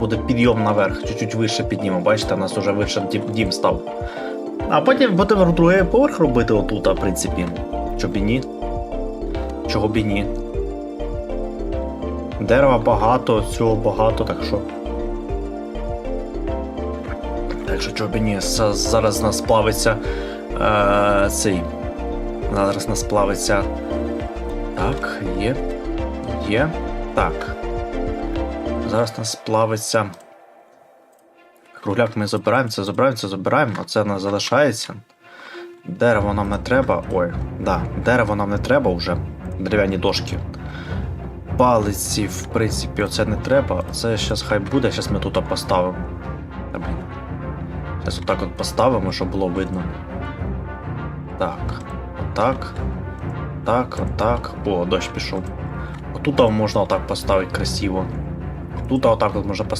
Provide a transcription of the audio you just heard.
буде підйом наверх, чуть-чуть вище піднімемо. Бачите, у нас вже вище дім, став. А потім будемо другий поверх робити отут, в принципі. Чоб і ні. Чого б і ні. Дерева багато, цього багато, так що. Так що чого б і ні. Зараз нас плавиться е, цей. Зараз нас плавиться. Так, є. Є. Так. Зараз у нас плавиться. Кругляк ми забираємо, це забираємо, це забираємо, а це у нас залишається. Дерево нам не треба. Ой, да, дерево нам не треба вже. Дерев'яні дошки. Палиці, в принципі, оце не треба. Це зараз хай буде, зараз ми тут поставимо. Зараз отак от поставимо, щоб було видно. Так, отак. Так, отак. О, дощ пішов. Отут можна отак поставити красиво. Тут отак от можна поставити.